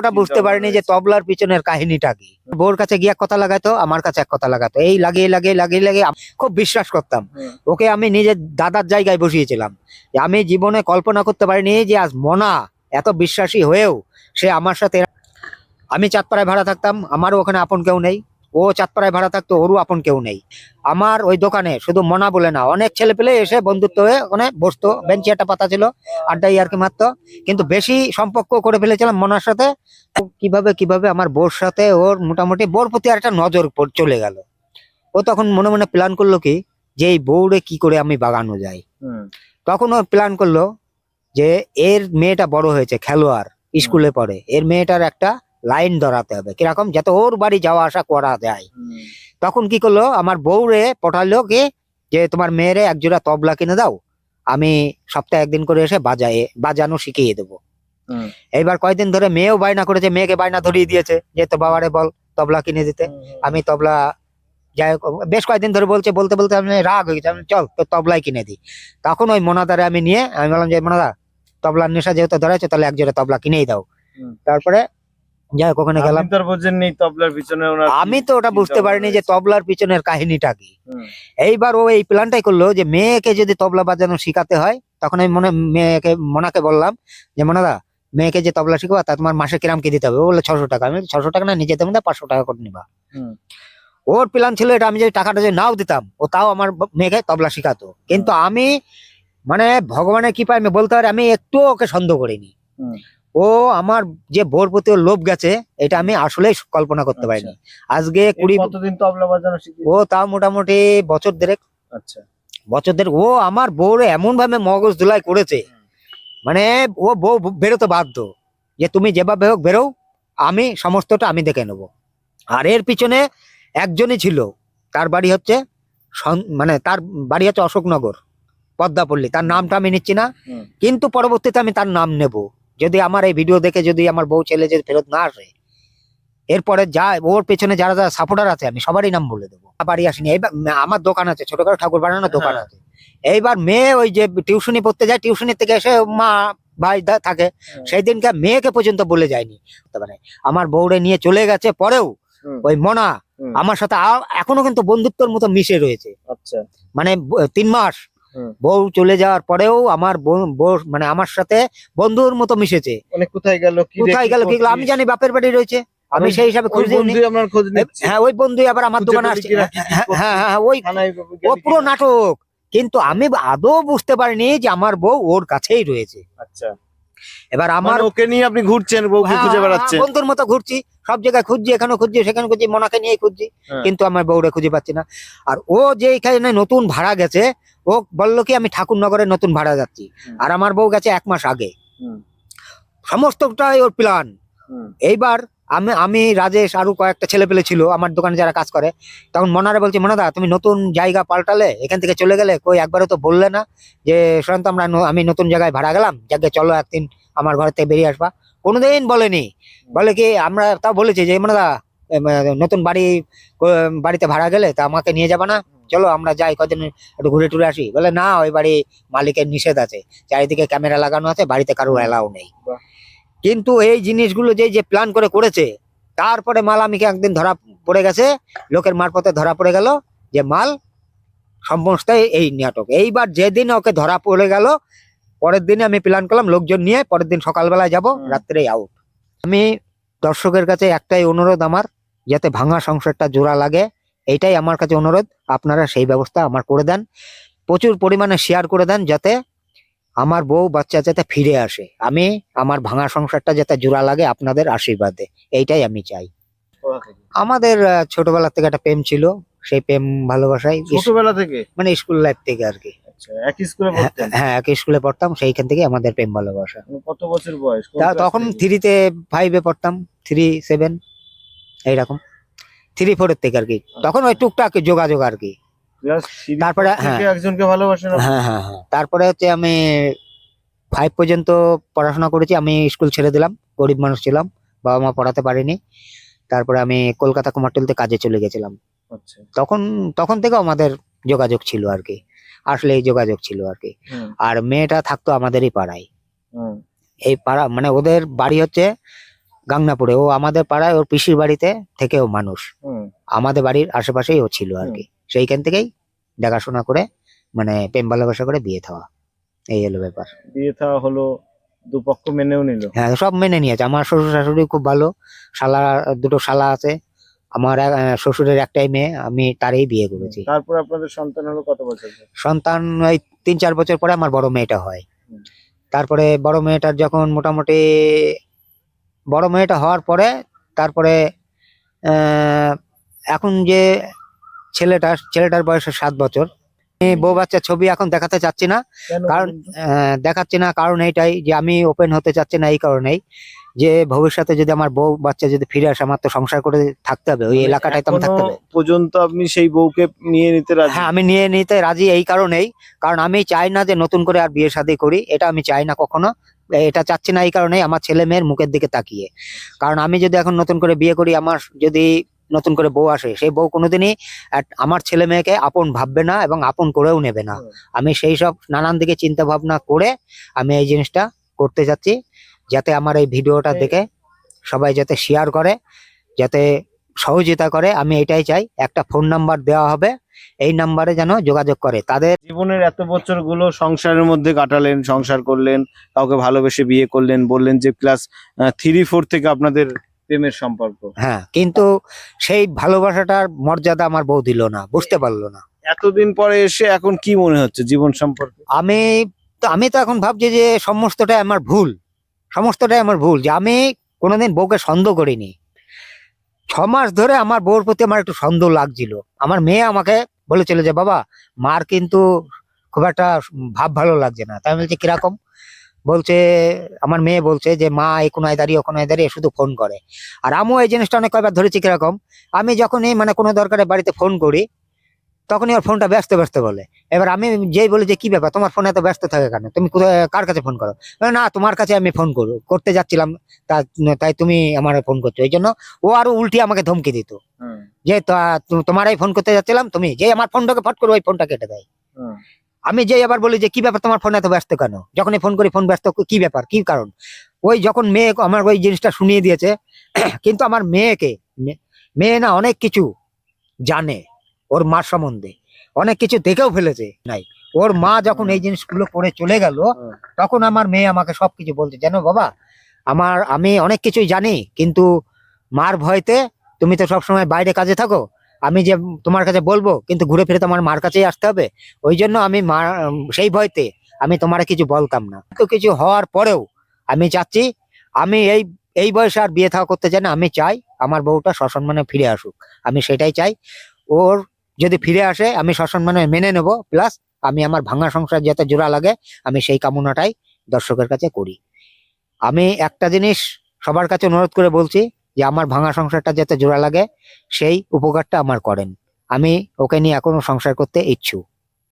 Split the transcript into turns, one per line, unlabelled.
ওটা বুঝতে পারিনি যে তবলার পিছনের কাহিনীটা কি। বউর কাছে গিয়ে এক কথা লাগাতো আমার কাছে এক কথা লাগাতো এই লাগিয়ে লাগিয়ে লাগিয়ে লাগিয়ে আম- খুব বিশ্বাস করতাম। ওকে আমি নিজের দাদার জায়গায় বসিয়েছিলাম। যে আমি জীবনে কল্পনা করতে পারিনি যে আজ মনা এত বিশ্বাসী হয়েও সে আমার সাথে আমি চাঁদপাড়ায় ভাড়া থাকতাম আমারও ওখানে আপন কেউ নেই। ও চাঁদপাড়ায় ভাড়া থাকতো ওরও আপন কেউ নেই। আমার ওই দোকানে শুধু মনা বলে না অনেক ছেলে পেলে এসে বন্ধুত্ব হয়ে ওখানে বসতো বেঞ্চি একটা পাতা ছিল আড্ডাই আর কি মারতো। কিন্তু বেশি সম্পর্ক করে ফেলেছিলাম মনার সাথে। কীভাবে কীভাবে আমার বোর সাথে ওর মোটামুটি বোর প্রতি আর একটা নজর চলে গেল। ও তখন মনে মনে প্ল্যান করল কি যে এই বউরে কি করে আমি বাগানো
যাই।
তখন ও প্ল্যান করল যে এর মেয়েটা বড় হয়েছে খেলোয়াড় স্কুলে পড়ে। এর মেয়েটার একটা লাইন ধরাতে হবে। কীরকম? যাতে ওর বাড়ি যাওয়া আসা করা যায়। তখন কি করল? আমার বউরে পটালো কি যে তোমার মেয়েরে একজোড়া তবলা কিনে দাও আমি সপ্তাহে একদিন করে এসে বাজায়ে বাজানো শিখিয়ে দেবো। এইবার কয়দিন ধরে মেয়েও বায়না করেছে মেয়েকে বায়না ধরিয়ে দিয়েছে যে তো বাবারে বল তবলা কিনে দিতে। আমি তবলা যাই হোক বেশ কয়েকদিন ধরে বলছে বলতে বলতে আমি রাগ হয়ে গেছে আমি চল তো তবলাই কিনে দিই। তখন ওই মোনাদারে আমি নিয়ে আমি বললাম যে মোনাদা তবলার নেশা যেহেতু ধরেছে তাহলে এক জোড়া তবলা কিনেই দাও। তারপরে যাই ওখানে গেলাম।
তবলার পিছনে
আমি তো ওটা বুঝতে পারিনি যে তবলার পিছনের কাহিনীটা কি। এইবার ও এই প্ল্যানটাই করল যে মেয়েকে যদি তবলা বাজানো শিখাতে হয় তখন আমি মনে মেয়েকে মোনাকে বললাম যে মোনাদা মেয়েকে যে তবলা শিখবা তা তোমার মাসে কিরাম কি দিতে হবে? ও বলে ছশো টাকা। আমি ছশো টাকা না নিজে নিজেদের মধ্যে পাঁচশো টাকা করে নিবা। ওর প্ল্যান ছিল এটা আমি যদি টাকাটা যদি নাও দিতাম ও তাও আমার মেয়েকে তবলা শিখাতো। কিন্তু আমি মানে ভগবানের কি পাই আমি বলতে পারি আমি একটু ওকে সন্দেহ করিনি। ও আমার যে বোর প্রতি লোভ গেছে এটা আমি আসলেই কল্পনা করতে পারিনি। আজকে কুড়ি
কতদিন তবলা বাজানো
ও তাও মোটামুটি বছর দেড়েক।
আচ্ছা।
বছর দেড়েক। ও আমার বউরে এমন ভাবে মগজ ধুলাই করেছে। মানে ও বউ বেরোতে বাধ্য যে তুমি যেভাবে হোক বেরো আমি সমস্তটা আমি দেখে নেব। আর এর পিছনে একজনই ছিল তার বাড়ি হচ্ছে মানে তার বাড়ি হচ্ছে অশোকনগর পদ্মাপল্লী। তার নামটা আমি নিচ্ছি না। কিন্তু পরবর্তীতে আমি তার নাম নেব। যদি আমার এই ভিডিও দেখে যদি আমার বউ ছেলে যদি ফেরত না আসে এরপরে যা ওর পেছনে যারা যারা সাপোর্টার আছে আমি সবারই নাম বলে দেবো। বাড়ি আসিনি এইবার আমার দোকান আছে ছোটখাটো ঠাকুর বানানোর দোকান
হ্যাঁ।
আছে। এইবার মেয়ে ওই যে টিউশনি পড়তে যায় টিউশনি থেকে এসে মা ভাই থাকে। সেই দিনকে মেয়েকে পর্যন্ত বলে যায়নি। পারে আমার বউরে নিয়ে চলে গেছে পরেও ওই মনা আমার সাথে এখনও কিন্তু বন্ধুত্বর মতো মিশে রয়েছে।
আচ্ছা।
মানে তিন মাস। বউ চলে যাওয়ার পরেও আমার মানে আমার সাথে বন্ধুর মতো মিশেছে।
মানে কোথায় গেল
কোথায় গেল কি? আমি জানি বাপের বাড়ি রয়েছে। আমি সেই হিসাবে খুঁজে হ্যাঁ ওই বন্ধুই আবার আমার দোকানে আসছে
কি
হ্যাঁ হ্যাঁ হ্যাঁ, ওই ও পুরো নাটক। কিন্তু আমি আদৌ বুঝতে পারিনি যে আমার বউ ওর কাছেই রয়েছে।
আচ্ছা।
এবার আমার
মানে ওকে নিয়ে আপনি ঘুরছেন বউকে
হ্যাঁ,
খুঁজে
হ্যাঁ,
বেড়াচ্ছেন।
বন্ধুর মতো ঘুরছি। সব জায়গায় খুঁজছি এখানে খুঁজছি সেখানে খুঁজছি মনাকে নিয়ে খুঁজছি।
হ্যাঁ।
কিন্তু আমার বউরে খুঁজে পাচ্ছি না। আর ও যে এখানে নতুন ভাড়া গেছে ও বলল কি আমি ঠাকুরনগরে নতুন ভাড়া যাচ্ছি। আর আমার বউ গেছে এক মাস আগে। সমস্তটাই ওর প্ল্যান এইবার আমি আমি রাজেশ আরও কয়েকটা ছেলে পেলে ছিল আমার দোকানে যারা কাজ করে তখন মনারে বলছি মনাদা তুমি নতুন জায়গা পাল্টালে এখান থেকে চলে গেলে কই একবারও তো বললে না যে শোন তো আমরা আমি নতুন জায়গায় ভাড়া গেলাম যাকে চলো একদিন আমার ঘর থেকে বেরিয়ে আসবা। কোনোদিন বলেনি। বলে কি আমরা তাও বলেছি যে মনাদা নতুন বাড়ি বাড়িতে ভাড়া গেলে তা আমাকে নিয়ে যাবা না? চলো আমরা যাই কদিন একটু ঘুরে টুরে আসি। বলে না ওই বাড়ি মালিকের নিষেধ আছে। চারিদিকে ক্যামেরা লাগানো আছে বাড়িতে কারোর অ্যালাউ নেই। কিন্তু এই জিনিসগুলো যে যে প্ল্যান করে করেছে তারপরে মাল আমিকে একদিন ধরা পড়ে গেছে? লোকের মারফতে ধরা পড়ে গেল যে মাল সমস্তই এই নাটক। এইবার যেদিন ওকে ধরা পড়ে গেল পরের দিনে আমি প্ল্যান করলাম লোকজন নিয়ে পরের দিন সকালবেলায় যাব। রাত্রে আউট আমি দর্শকের কাছে একটাই অনুরোধ আমার যাতে ভাঙা সংসারটা জোড়া লাগে। এইটাই আমার কাছে অনুরোধ। আপনারা সেই ব্যবস্থা আমার করে দেন। প্রচুর পরিমাণে শেয়ার করে দেন যাতে আমার বউ বাচ্চা যাতে ফিরে আসে। আমি আমার ভাঙা সংসারটা যাতে জোড়া লাগে আপনাদের আশীর্বাদে। এইটাই আমি চাই। আমাদের ছোটবেলা থেকে একটা প্রেম ছিল। সেই প্রেম ভালোবাসাই
ছোটবেলা থেকে?
মানে স্কুল লাইফ থেকে আর কি।
আচ্ছা
হ্যাঁ, হ্যাঁ একই স্কুলে পড়তাম। সেইখান থেকে আমাদের প্রেম ভালোবাসা।
মানে কত বছর বয়স?
তখন? থ্রিতে ফাইভে পড়তাম। থ্রি সেভেন এইরকম। থ্রি ফোরের থেকে আর কি। তখন ওই টুকটাক যোগাযোগ আর কি। তারপরে, হ্যাঁ।
একজনকে ভালোবাসেন
হ্যাঁ হ্যাঁ হ্যাঁ। তারপরে হচ্ছে আমি ফাইভ পর্যন্ত পড়াশোনা করেছি। আমি স্কুল ছেড়ে দিলাম। গরিব মানুষ ছিলাম। বাবা মা পড়াতে পারিনি। তারপরে আমি কলকাতা কুমারটুলিতে কাজে চলে গেছিলাম।
আচ্ছা।
তখন তখন থেকে আমাদের যোগাযোগ ছিল আর কি। আসলে এই যোগাযোগ ছিল আর কি। আর মেয়েটা থাকতো আমাদেরই পাড়ায়। এই পাড়া মানে ওদের বাড়ি হচ্ছে গাংনাপুরে। ও আমাদের পাড়ায় ওর পিসির বাড়িতে থেকেও মানুষ। আমাদের বাড়ির আশেপাশেই ও ছিল আর কি। সেইখান থেকেই দেখাশোনা করে মানে প্রেম ভালোবাসা করে বিয়ে থাওয়া। এই হলো ব্যাপার।
বিয়ে থাওয়া হলো দুপক্ষ মেনেও নিল।
হ্যাঁ সব মেনে নিয়েছে। আমার শ্বশুর শাশুড়ি খুব ভালো। শালা দুটো শালা আছে। আমার শ্বশুরের একটাই মেয়ে। আমি তারই বিয়ে করেছি।
তারপর আপনাদের সন্তান হলো কত বছর?
সন্তান ওই তিন চার বছর পরে আমার বড় মেয়েটা হয়। তারপরে বড় মেয়েটার যখন মোটামুটি বড় মেয়েটা হওয়ার পরে তারপরে এখন যে ছেলেটা ছেলেটার বয়স সাত বছর। আমি বউ বাচ্চার ছবি এখন দেখাতে চাচ্ছি না কারণ দেখাচ্ছি না কারণ এইটাই যে আমি ওপেন হতে চাচ্ছি না এই কারণেই। যে ভবিষ্যতে যদি আমার বউ বাচ্চা যদি ফিরে আসে আমার তো সংসার করে থাকতে হবে ওই
মানে
এলাকাটায় তো আমি থাকতে হবে।
পর্যন্ত আপনি সেই বউকে নিয়ে নিতে রাজি?
হ্যাঁ আমি নিয়ে নিতে রাজি এই কারণেই কারণ আমি চাই না যে নতুন করে আর বিয়ে শাদী করি এটা আমি চাই না কখনো। এটা চাচ্ছি না এই কারণেই আমার ছেলে মেয়ের মুখের দিকে তাকিয়ে। কারণ আমি যদি এখন নতুন করে বিয়ে করি আমার যদি নতুন করে বউ আসে সেই বউ কোনোদিনই আমার ছেলে মেয়েকে আপন ভাববে না এবং আপন করেও নেবে না। আমি সেই সব নানান দিকে চিন্তা ভাবনা করে আমি এই জিনিসটা করতে যাচ্ছি যাতে আমার এই ভিডিওটা দেখে সবাই যাতে শেয়ার করে যাতে সহযোগিতা করে আমি এটাই চাই একটা ফোন নাম্বার দেওয়া হবে এই নাম্বারে যেন যোগাযোগ করে। তাদের
জীবনের এত বছরগুলো সংসারের মধ্যে কাটালেন সংসার করলেন কাউকে ভালোবেসে বিয়ে করলেন বললেন যে ক্লাস থ্রি ফোর থেকে আপনাদের প্রেমের সম্পর্ক।
হ্যাঁ কিন্তু সেই ভালোবাসাটার মর্যাদা আমার বউ দিল না বুঝতে পারল না।
এতদিন পরে এসে এখন কি মনে হচ্ছে জীবন সম্পর্কে?
আমি তো আমি তো এখন ভাবছি যে সমস্তটাই আমার ভুল সমস্তটাই আমার ভুল যে আমি কোনোদিন বউকে সন্দেহ করিনি। ছ মাস ধরে আমার বউর প্রতি আমার একটু সন্দেহ লাগছিল। আমার মেয়ে আমাকে বলেছিল যে, বাবা, মার কিন্তু খুব একটা ভাব ভালো লাগছে না। তাই বলছে, কীরকম? বলছে, আমার মেয়ে বলছে যে, মা, এই কোনায় দাঁড়িয়ে ও কোনায় দাঁড়িয়ে শুধু ফোন করে। আর আমিও এই জিনিসটা অনেক কয়বার ধরেছি কীরকম? আমি যখন এই মানে কোনো দরকারে বাড়িতে ফোন করি তখনই ওর ফোনটা ব্যস্ত ব্যস্ত বলে। এবার আমি যেই বলি যে কি ব্যাপার? তোমার ফোন এত ব্যস্ত থাকে কেন? তুমি কোথায় কার কাছে ফোন করো? না তোমার কাছে আমি ফোন করো করতে যাচ্ছিলাম তা তাই তুমি আমার ফোন করছ। এই জন্য ও আরও উল্টি আমাকে ধমকি দিত। যে তোমার তোমারই ফোন করতে যাচ্ছিলাম তুমি যে আমার ফোনটাকে ফট করে ওই ফোনটা কেটে দেয়। আমি যে আবার বলি যে কি ব্যাপার? তোমার ফোন এত ব্যস্ত কেন? যখনই ফোন করি ফোন ব্যস্ত কি ব্যাপার? কি কারণ? ওই যখন মেয়ে আমার ওই জিনিসটা শুনিয়ে দিয়েছে কিন্তু আমার মেয়েকে মেয়ে না অনেক কিছু জানে। ওর মার সম্বন্ধে। অনেক কিছু দেখেও ফেলেছে। নাই। ওর মা যখন এই জিনিসগুলো করে চলে গেল তখন আমার মেয়ে আমাকে সবকিছু বলছে জানো বাবা আমার আমি অনেক কিছুই জানি কিন্তু মার ভয়তে তুমি তো সবসময় বাইরে কাজে থাকো। আমি যে তোমার কাছে বলব কিন্তু ঘুরে ফিরে তোমার মার কাছেই আসতে হবে। ওই জন্য আমি মা সেই ভয়তে আমি তোমার কিছু বলতাম না। তো কিছু হওয়ার পরেও আমি চাচ্ছি আমি এই এই বয়সে আর বিয়ে থাকা করতে চাই না। আমি চাই আমার বউটা সসম্মানে ফিরে আসুক। আমি সেটাই চাই। ওর যদি ফিরে আসে, আমি সসম্মানে মেনে নেব প্লাস আমি আমার ভাঙা সংসার যাতে জোড়া লাগে, আমি সেই কামনাটাই দর্শকের কাছে করি। আমি একটা জিনিস সবার কাছে অনুরোধ করে বলছি, যে আমার ভাঙা সংসারটা যাতে জোড়া লাগে, সেই উপকারটা আমার করেন। আমি ওকে নিয়ে এখনও সংসার করতে ইচ্ছুক।